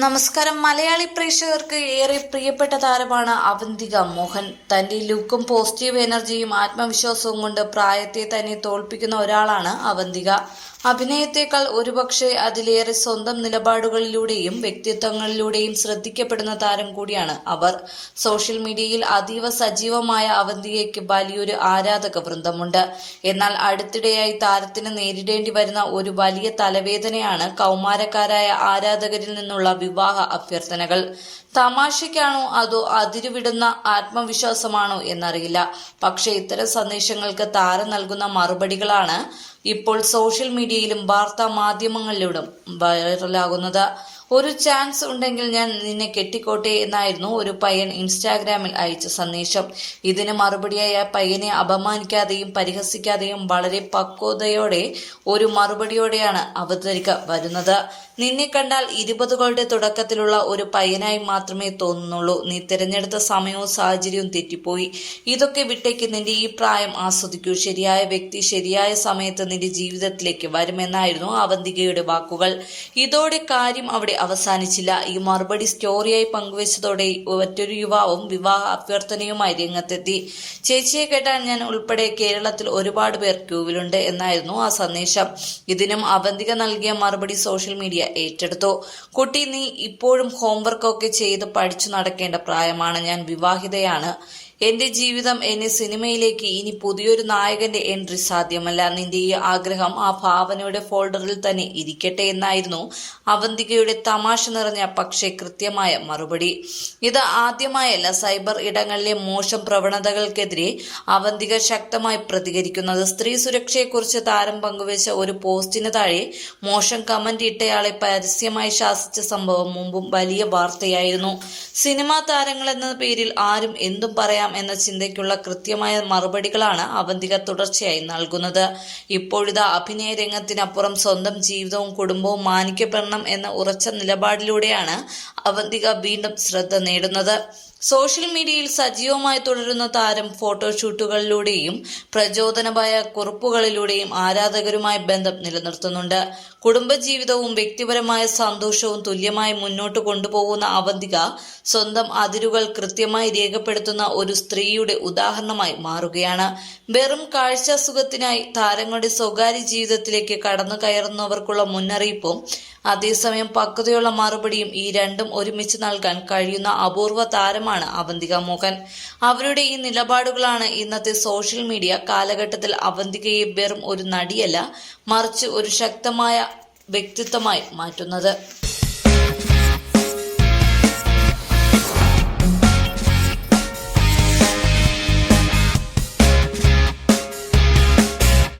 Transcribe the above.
നമസ്കാരം. മലയാളി പ്രേക്ഷകർക്ക് ഏറെ പ്രിയപ്പെട്ട താരമാണ് അവന്തിക മോഹൻ. തന്റെ ലുക്കും പോസിറ്റീവ് എനർജിയും ആത്മവിശ്വാസവും കൊണ്ട് പ്രായത്തെ തന്നെ തോൽപ്പിക്കുന്ന ഒരാളാണ് അവന്തിക. അഭിനയത്തെക്കാൾ ഒരുപക്ഷെ അതിലേറെ സ്വന്തം നിലപാടുകളിലൂടെയും വ്യക്തിത്വങ്ങളിലൂടെയും ശ്രദ്ധിക്കപ്പെടുന്ന താരം കൂടിയാണ് അവർ. സോഷ്യൽ മീഡിയയിൽ അതീവ സജീവമായ അവന്തികയ്ക്ക് വലിയൊരു ആരാധക വൃന്ദമുണ്ട്. എന്നാൽ അടുത്തിടെയായി താരത്തിന് നേരിടേണ്ടി വരുന്ന ഒരു വലിയ തലവേദനയാണ് കൗമാരക്കാരായ ആരാധകരിൽ നിന്നുള്ള വിവാഹ അഭ്യർത്ഥനകൾ. തമാശയ്ക്കാണോ അതോ അതിരുവിടുന്ന ആത്മവിശ്വാസമാണോ എന്നറിയില്ല. പക്ഷേ ഇത്തരം സന്ദേശങ്ങൾക്ക് താരം നൽകുന്ന മറുപടികളാണ് ഇപ്പോൾ സോഷ്യൽ മീഡിയയിലും വാർത്താ മാധ്യമങ്ങളിലൂടെ വൈറലാകുന്നത്. ഒരു ചാൻസ് ഉണ്ടെങ്കിൽ ഞാൻ നിന്നെ കെട്ടിക്കോട്ടെ എന്നായിരുന്നു ഒരു പയ്യൻ ഇൻസ്റ്റാഗ്രാമിൽ അയച്ച സന്ദേശം. ഇതിന് മറുപടിയായ പയ്യനെ അപമാനിക്കാതെയും പരിഹസിക്കാതെയും വളരെ പക്വതയോടെ ഒരു മറുപടിയോടെയാണ് അവതരിക വരുന്നത്. നിന്നെ കണ്ടാൽ ഇരുപതുകളുടെ തുടക്കത്തിലുള്ള ഒരു പയ്യനായി മാത്രമേ തോന്നുന്നുള്ളൂ. നീ തിരഞ്ഞെടുത്ത സമയവും സാഹചര്യവും തെറ്റിപ്പോയി. ഇതൊക്കെ വിട്ടേക്ക് നിന്റെ ഈ പ്രായം ആസ്വദിക്കൂ. ശരിയായ വ്യക്തി ശരിയായ സമയത്ത് നിന്റെ ജീവിതത്തിലേക്ക് വരുമെന്നായിരുന്നു അവന്തികയുടെ വാക്കുകൾ. ഇതോടെ കാര്യം അവിടെ അവസാനിച്ചില്ല. ഈ മറുപടി സ്റ്റോറിയായി പങ്കുവച്ചതോടെ മറ്റൊരു യുവാവും വിവാഹ അഭ്യർത്ഥനയുമായി രംഗത്തെത്തി. ചേച്ചിയെ കേട്ടാൻ ഞാൻ ഉൾപ്പെടെ കേരളത്തിൽ ഒരുപാട് പേർ ക്യൂവിലുണ്ട് എന്നായിരുന്നു ആ സന്ദേശം. ഇതിനും അവന്തിക നൽകിയ മറുപടി സോഷ്യൽ മീഡിയ ഏറ്റെടുത്തു. കുട്ടി നീ ഇപ്പോഴും ഹോംവർക്കൊക്കെ ചെയ്ത് പഠിച്ചു നടക്കേണ്ട പ്രായമാണ്. ഞാൻ വിവാഹിതയാണ്. എന്റെ ജീവിതം എന്നെ സിനിമയിലേക്ക് ഇനി പുതിയൊരു നായകന്റെ എൻട്രി സാധ്യമല്ല. നിന്റെ ഈ ആഗ്രഹം ആ ഭാവനയുടെ ഫോൾഡറിൽ തന്നെ ഇരിക്കട്ടെ എന്നായിരുന്നു അവന്തികയുടെ തമാശ നിറഞ്ഞ പക്ഷേ കൃത്യമായ മറുപടി. ഇത് ആദ്യമായല്ല സൈബർ ഇടങ്ങളിലെ മോശം പ്രവണതകൾക്കെതിരെ അവന്തിക ശക്തമായി പ്രതികരിക്കുന്നത്. സ്ത്രീ സുരക്ഷയെക്കുറിച്ച് താരം പങ്കുവച്ച ഒരു പോസ്റ്റിന് താഴെ മോശം കമന്റ് ഇട്ടയാളെ പരസ്യമായി ശാസിച്ച സംഭവം മുമ്പും വലിയ വാർത്തയായിരുന്നു. സിനിമാ താരങ്ങൾ എന്ന പേരിൽ ആരും എന്തും പറയാം എന്ന ചിന്തയ്ക്കുള്ള കൃത്യമായ മറുപടികളാണ് അവന്തിക തുടർച്ചയായി നൽകുന്നത്. ഇപ്പോഴിതാ അഭിനയ രംഗത്തിനപ്പുറം സ്വന്തം ജീവിതവും കുടുംബവും മാനിക്കപ്പെടണം എന്ന ഉറച്ച നിലപാടിലൂടെയാണ് അവന്തിക വീണ്ടും ശ്രദ്ധ നേടുന്നത്. സോഷ്യൽ മീഡിയയിൽ സജീവമായി തുടരുന്ന താരം ഫോട്ടോഷൂട്ടുകളിലൂടെയും പ്രചോദനമായ കുറിപ്പുകളിലൂടെയും ആരാധകരുമായി ബന്ധം നിലനിർത്തുന്നുണ്ട്. കുടുംബജീവിതവും വ്യക്തിപരമായ സന്തോഷവും തുല്യമായി മുന്നോട്ട് കൊണ്ടുപോകുന്ന അവന്തിക സ്വന്തം അതിരുകൾ കൃത്യമായി രേഖപ്പെടുത്തുന്ന ഒരു സ്ത്രീയുടെ ഉദാഹരണമായി മാറുകയാണ്. വെറും കാഴ്ചാസുഖത്തിനായി താരങ്ങളുടെ സ്വകാര്യ ജീവിതത്തിലേക്ക് കടന്നു കയറുന്നവർക്കുള്ള മുന്നറിയിപ്പും അതേസമയം പക്വതയുള്ള മറുപടിയും ഈ രണ്ടും ഒരുമിച്ച് നൽകാൻ കഴിയുന്ന അപൂർവ താരമാണ് അവന്തിക മോഹൻ. അവരുടെ ഈ നിലപാടുകളാണ് ഇന്നത്തെ സോഷ്യൽ മീഡിയ കാലഘട്ടത്തിൽ അവന്തികയെ വെറും ഒരു നടിയല്ല മറിച്ച് ഒരു ശക്തമായ വ്യക്തിത്വമായി മാറ്റുന്നത്.